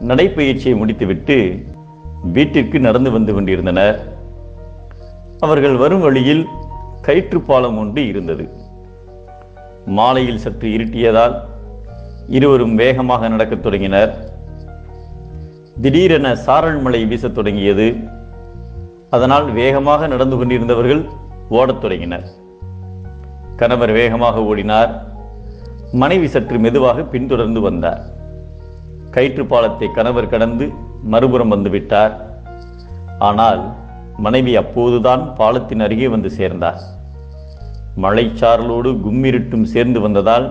நடைப்பயிற்சியை முடித்துவிட்டு வீட்டிற்கு நடந்து வந்து கொண்டிருந்தனர். அவர்கள் வரும் வழியில் கயிற்றுப்பாலம் ஒன்று இருந்தது. மாலையில் சற்று இருட்டியதால் இருவரும் வேகமாக நடக்கத் தொடங்கினர். திடீரென சாரல் மழை வீசத் தொடங்கியது. அதனால் வேகமாக நடந்து கொண்டிருந்தவர்கள் ஓடத் தொடங்கினர். கணவர் வேகமாக ஓடினார். மனைவி சற்று மெதுவாக பின்தொடர்ந்து வந்தார். கயிற்று பாலத்தை கணவர் கடந்து மறுபுறம் வந்துவிட்டார் ஆனால் மனைவி அப்போதுதான் பாலத்தின் அருகே வந்து சேர்ந்தார். மழைச்சாரலோடு கும்மிருட்டும் சேர்ந்து வந்ததால்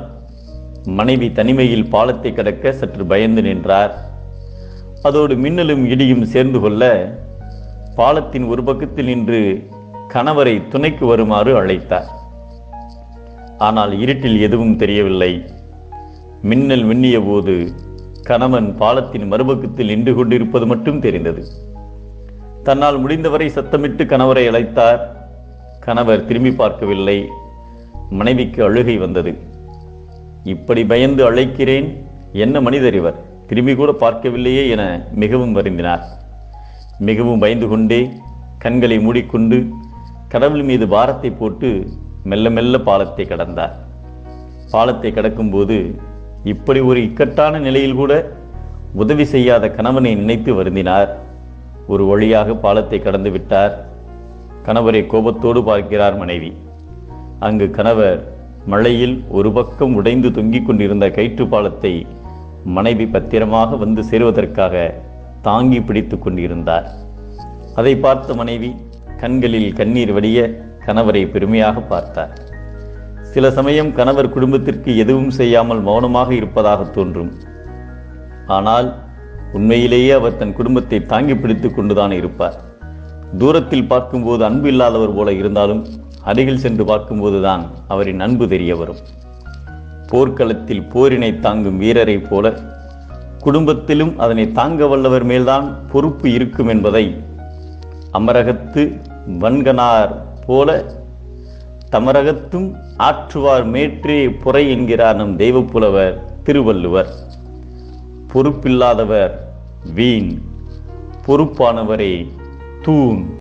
மனைவி தனிமையில் பாலத்தை கடக்க சற்று பயந்து நின்றார். அதோடு மின்னலும் இடியும் சேர்ந்து கொள்ள பாலத்தின் ஒரு பக்கத்தில் நின்று கணவரை துணைக்கு வருமாறு அழைத்தார். ஆனால் இருட்டில் எதுவும் தெரியவில்லை. மின்னல் மின்னிய போது கணவன் பாலத்தின் மறுபக்கத்தில் நின்று கொண்டிருப்பது மட்டும் தெரிந்தது. தன்னால் முடிந்தவரை சத்தமிட்டு கணவரை அழைத்தார். கணவர் திரும்பி பார்க்கவில்லை. மனைவிக்கு அழுகை வந்தது. இப்படி பயந்து அழைக்கிறேன்? என்ன மனிதர் இவர்? திரும்பி கூட பார்க்கவில்லையே என மிகவும் வருந்தினார். மிகவும் பயந்து கொண்டே கண்களை மூடிக்கொண்டு கடவுள் மீது பாரத்தை போட்டு மெல்ல மெல்ல பாலத்தை கடந்தார். பாலத்தை கடக்கும்போது இப்படி ஒரு இக்கட்டான நிலையில் கூட உதவி செய்யாத கணவனை நினைத்து வருந்தினார். ஒரு வழியாக பாலத்தை கடந்து விட்டார். கணவரை கோபத்தோடு பார்க்கிறார் மனைவி. அங்கு கணவர் மழையில் ஒரு பக்கம் உடைந்து தொங்கிக் கொண்டிருந்த கயிற்று பாலத்தை மனைவி பத்திரமாக வந்து சேருவதற்காக தாங்கி பிடித்துக் கொண்டிருந்தார். அதை பார்த்த மனைவி கண்களில் கண்ணீர் வடிய கணவரை பெருமையாக பார்த்தார். சில சமயம் கணவர் குடும்பத்திற்கு எதுவும் செய்யாமல் மௌனமாக இருப்பதாக தோன்றும். ஆனால் உண்மையிலேயே அவர் தன் குடும்பத்தை தாங்கி பிடித்து கொண்டுதான் இருப்பார். தூரத்தில் பார்க்கும்போது அன்பு இல்லாதவர் போல இருந்தாலும் அருகில் சென்று பார்க்கும்போதுதான் அவரின் அன்பு தெரிய வரும் போர்க்களத்தில் போரினை தாங்கும் வீரரைப் போல குடும்பத்திலும் அதனை தாங்க வல்லவர் மேல்தான் பொறுப்பு இருக்கும் என்பதை அமரகத்து வன்கனார் போல தமரகத்தும் ஆற்றுவார் மேற்றே புரை என்கிறார் நம் தெய்வப்புலவர் திருவள்ளுவர். பொறுப்பில்லாதவர் வீண் பொறுப்பானவரே தூண்.